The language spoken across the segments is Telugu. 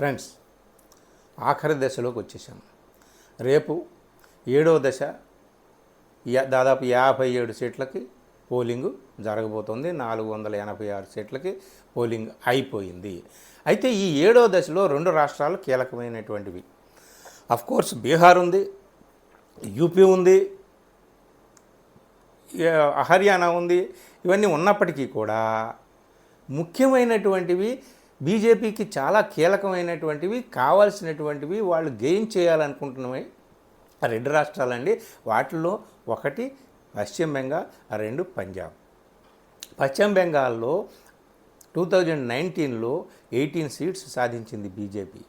ఫ్రెండ్స్ ఆఖరి దశలోకి వచ్చేసాం రేపు ఏడవ దశ యా- దాదాపు యాభై ఏడు సీట్లకి పోలింగ్ జరగబోతోంది. నాలుగు వందల ఎనభై ఆరు సీట్లకి పోలింగ్ అయిపోయింది. అయితే ఈ ఏడో దశలో రెండు రాష్ట్రాలు కీలకమైనటువంటివి. అఫ్ కోర్స్ బీహార్ ఉంది యూపీ ఉంది హర్యానా ఉంది ఇవన్నీ ఉన్నప్పటికీ కూడా ముఖ్యమైనటువంటివి బీజేపీకి చాలా కీలకమైనటువంటివి కావాల్సినటువంటివి వాళ్ళు గెయిన్ చేయాలనుకుంటున్నవి ఆ రెండు రాష్ట్రాలండి. వాటిల్లో ఒకటి పశ్చిమ బెంగాల్ రెండు పంజాబ్. పశ్చిమ బెంగాల్లో టూ థౌజండ్ నైన్టీన్లో ఎయిటీన్ సీట్స్ సాధించింది బీజేపీ.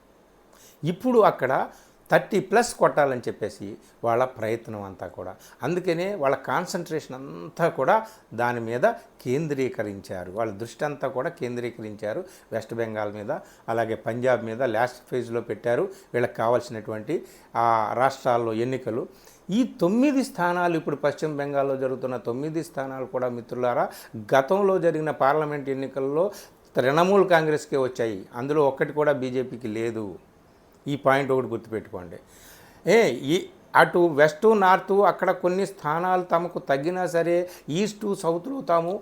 ఇప్పుడు అక్కడ థర్టీ ప్లస్ కొట్టాలని చెప్పేసి వాళ్ళ ప్రయత్నం అంతా కూడా. అందుకనే వాళ్ళ కాన్సన్ట్రేషన్ అంతా కూడా దాని మీద కేంద్రీకరించారు. వాళ్ళ దృష్టి అంతా కూడా కేంద్రీకరించారు. వెస్ట్ బెంగాల్ మీద అలాగే పంజాబ్ మీద లాస్ట్ ఫేజ్లో పెట్టారు. వీళ్ళకి కావాల్సినటువంటి ఆ రాష్ట్రాల్లో ఎన్నికలు. ఈ తొమ్మిది స్థానాలు ఇప్పుడు పశ్చిమ బెంగాల్లో జరుగుతున్న తొమ్మిది స్థానాలు కూడా మిత్రులారా గతంలో జరిగిన పార్లమెంట్ ఎన్నికల్లో తృణమూల్ కాంగ్రెస్కే వచ్చాయి. అందులో ఒక్కటి కూడా బీజేపీకి లేదు. ఈ పాయింట్ ఒకటి గుర్తుపెట్టుకోండి. ఏ ఈ అటు వెస్ట్ నార్త్ అక్కడ కొన్ని స్థానాలు తమకు తగ్గినా సరే ఈస్టు సౌత్లో తాము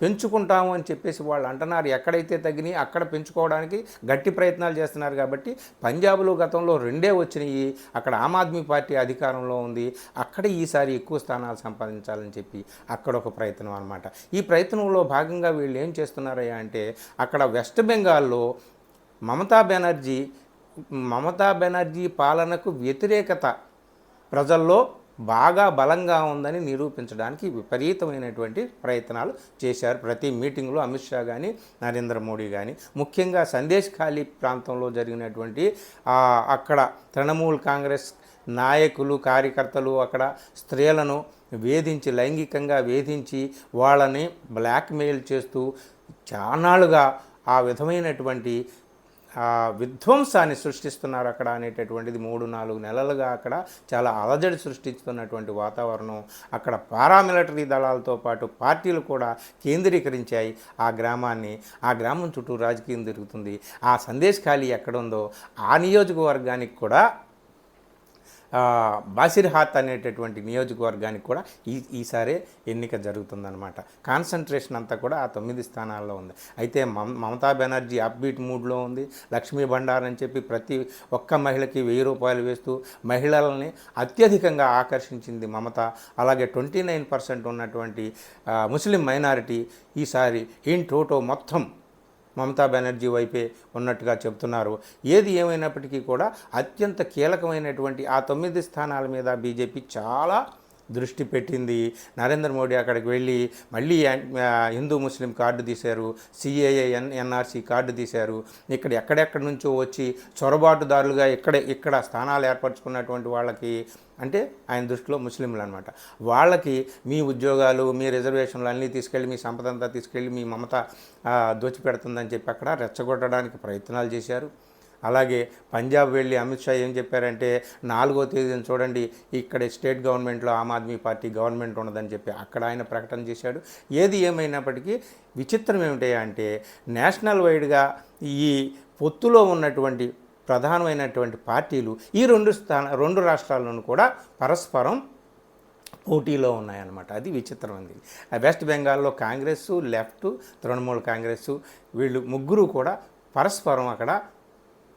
పెంచుకుంటాము అని చెప్పేసి వాళ్ళు అంటున్నారు. ఎక్కడైతే తగ్గినాయి అక్కడ పెంచుకోవడానికి గట్టి ప్రయత్నాలు చేస్తున్నారు కాబట్టి పంజాబ్లో గతంలో రెండే వచ్చినాయి. అక్కడ ఆమ్ ఆద్మీ పార్టీ అధికారంలో ఉంది. అక్కడ ఈసారి ఎక్కువ స్థానాలు సంపాదించాలని చెప్పి అక్కడ ఒక ప్రయత్నం అనమాట ఈ ప్రయత్నంలో భాగంగా వీళ్ళు ఏం చేస్తున్నారయ్యా అంటే అక్కడ వెస్ట్ బెంగాల్లో మమతా బెనర్జీ మమతా బెనర్జీ పాలనకు వ్యతిరేకత ప్రజల్లో బాగా బలంగా ఉందని నిరూపించడానికి విపరీతమైనటువంటి ప్రయత్నాలు చేశారు. ప్రతి మీటింగ్లో అమిత్ షా కానీ నరేంద్ర మోడీ కానీ ముఖ్యంగా సందేశ్ ఖాళీ ప్రాంతంలో జరిగినటువంటి అక్కడ తృణమూల్ కాంగ్రెస్ నాయకులు కార్యకర్తలు అక్కడ స్త్రీలను వేధించి లైంగికంగా వేధించి వాళ్ళని బ్లాక్మెయిల్ చేస్తూ చాలాగా ఆ విధమైనటువంటి విధ్వంసాన్ని సృష్టిస్తున్నారు అక్కడ అనేటటువంటిది మూడు నాలుగు నెలలుగా అక్కడ చాలా అలజడి సృష్టిస్తున్నటువంటి వాతావరణం. అక్కడ పారామిలిటరీ దళాలతో పాటు పార్టీలు కూడా కేంద్రీకరించాయి ఆ గ్రామాన్ని. ఆ గ్రామం చుట్టూ రాజకీయం జరుగుతుంది ఆ సందేశ్ ఖాళీ ఎక్కడుందో ఆ నియోజకవర్గానికి కూడా బాసిర్హాత్ అనేటటువంటి నియోజకవర్గానికి కూడా ఈ ఈసారే ఎన్నిక జరుగుతుందనమాట కాన్సన్ట్రేషన్ అంతా కూడా ఆ తొమ్మిది స్థానాల్లో ఉంది. అయితే మమతా బెనర్జీ అప్బీట్ మూడ్లో ఉంది. లక్ష్మీ భండార్ అని చెప్పి ప్రతి ఒక్క మహిళకి వెయ్యి రూపాయలు వేస్తూ మహిళలని అత్యధికంగా ఆకర్షించింది మమత. అలాగే ట్వంటీ నైన్ పర్సెంట్ ఉన్నటువంటి ముస్లిం మైనారిటీ ఈసారి ఇన్ టోటో మొత్తం మమతా బెనర్జీ వైపే ఉన్నట్టుగా చెబుతున్నారు. ఏది ఏమైనప్పటికీ కూడా అత్యంత కీలకమైనటువంటి ఆ తొమ్మిది స్థానాల మీద బీజేపీ చాలా దృష్టి పెట్టింది. నరేంద్ర మోడీ అక్కడికి వెళ్ళి మళ్ళీ హిందూ ముస్లిం కార్డు తీశారు సిఏఏ ఎన్ ఎన్ఆర్సీ కార్డు తీశారు. ఇక్కడ ఎక్కడెక్కడి నుంచో వచ్చి చొరబాటుదారులుగా ఇక్కడ ఇక్కడ స్థానాలు ఏర్పరచుకున్నటువంటి వాళ్ళకి అంటే ఆయన దృష్టిలో ముస్లింలు అనమాట వాళ్ళకి మీ ఉద్యోగాలు మీ రిజర్వేషన్లు అన్నీ తీసుకెళ్ళి మీ సంపద అంతా తీసుకెళ్ళి మీ మమత దోచిపెడుతుందని చెప్పి అక్కడ రెచ్చగొట్టడానికి ప్రయత్నాలు చేశారు. అలాగే పంజాబ్ వెళ్ళి అమిత్ షా ఏం చెప్పారంటే నాలుగో తేదీని చూడండి ఇక్కడ స్టేట్ గవర్నమెంట్లో ఆమ్ ఆద్మీ పార్టీ గవర్నమెంట్ ఉన్నదని చెప్పి అక్కడ ఆయన ప్రకటన చేశాడు. ఏది ఏమైనప్పటికీ విచిత్రం ఏమిటి అంటే నేషనల్ వైడ్గా ఈ పొత్తులో ఉన్నటువంటి ప్రధానమైనటువంటి పార్టీలు ఈ రెండు స్థాన రెండు రాష్ట్రాల్లోనూ కూడా పరస్పరం పోటీలో ఉన్నాయన్నమాట. అది విచిత్రమైంది. ఆ వెస్ట్ బెంగాల్లో కాంగ్రెస్ లెఫ్ట్ తృణమూల్ కాంగ్రెస్ వీళ్ళు ముగ్గురు కూడా పరస్పరం అక్కడ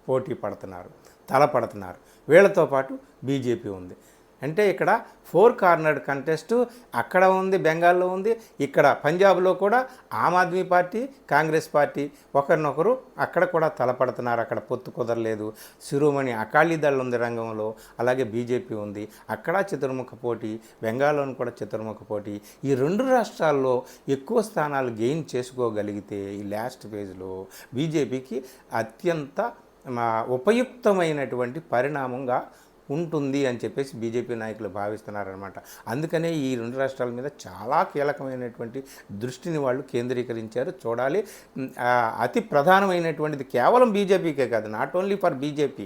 పోటీ పడుతున్నారు తలపడుతున్నారు వీళ్ళతో పాటు బీజేపీ ఉంది. అంటే ఇక్కడ ఫోర్ కార్నర్డ్ కంటెస్ట్ అక్కడ ఉంది బెంగాల్లో ఉంది ఇక్కడ పంజాబ్లో కూడా ఆమ్ ఆద్మీ పార్టీ కాంగ్రెస్ పార్టీ ఒకరినొకరు అక్కడ కూడా తలపడుతున్నారు అక్కడ పొత్తు కుదరలేదు. శిరోమణి అకాలీదళ్ ఉంది రంగంలో అలాగే బీజేపీ ఉంది. అక్కడ చతుర్ముఖ పోటీ బెంగాల్లోని కూడా చతుర్ముఖ పోటీ. ఈ రెండు రాష్ట్రాల్లో ఎక్కువ స్థానాలు గెయిన్ చేసుకోగలిగితే ఈ లాస్ట్ ఫేజ్లో బీజేపీకి అత్యంత ఉపయుక్తమైనటువంటి పరిణామంగా ఉంటుంది అని చెప్పేసి బీజేపీ నాయకులు భావిస్తున్నారనమాట అందుకనే ఈ రెండు రాష్ట్రాల మీద చాలా కీలకమైనటువంటి దృష్టిని వాళ్ళు కేంద్రీకరించారు. చూడాలి అతి ప్రధానమైనటువంటిది కేవలం బీజేపీకే కాదు not only for BJP.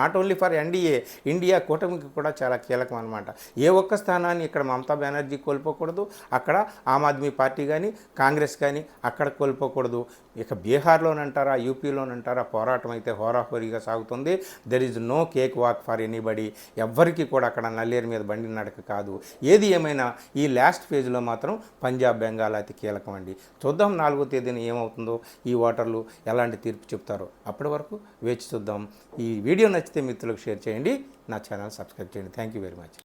Not only for NDA India కూటమికి కూడా చాలా కీలకం అనమాట ఏ ఒక్క స్థానాన్ని ఇక్కడ మమతా బెనర్జీ కోల్పోకూడదు అక్కడ ఆమ్ ఆద్మీ పార్టీ కానీ కాంగ్రెస్ కానీ అక్కడ కోల్పోకూడదు. ఇక బీహార్లోనంటారా యూపీలోనంటారా పోరాటం అయితే హోరాహోరీగా సాగుతుంది. There is no cakewalk for anybody ఎవ్వరికీ కూడా అక్కడ నల్లేరు మీద బండి నడక కాదు. ఏది ఏమైనా ఈ లాస్ట్ ఫేజ్లో మాత్రం పంజాబ్ బెంగాల్ అతి కీలకం అండి. చూద్దాం నాలుగో తేదీన ఏమవుతుందో ఈ ఓటర్లు ఎలాంటి తీర్పు చెప్తారో. అప్పటి వరకు వేచి చూద్దాం. ఈ వీడియో నచ్చితే మిత్రులకు షేర్ చేయండి. నా ఛానల్ సబ్స్క్రైబ్ చేయండి. Thank you very much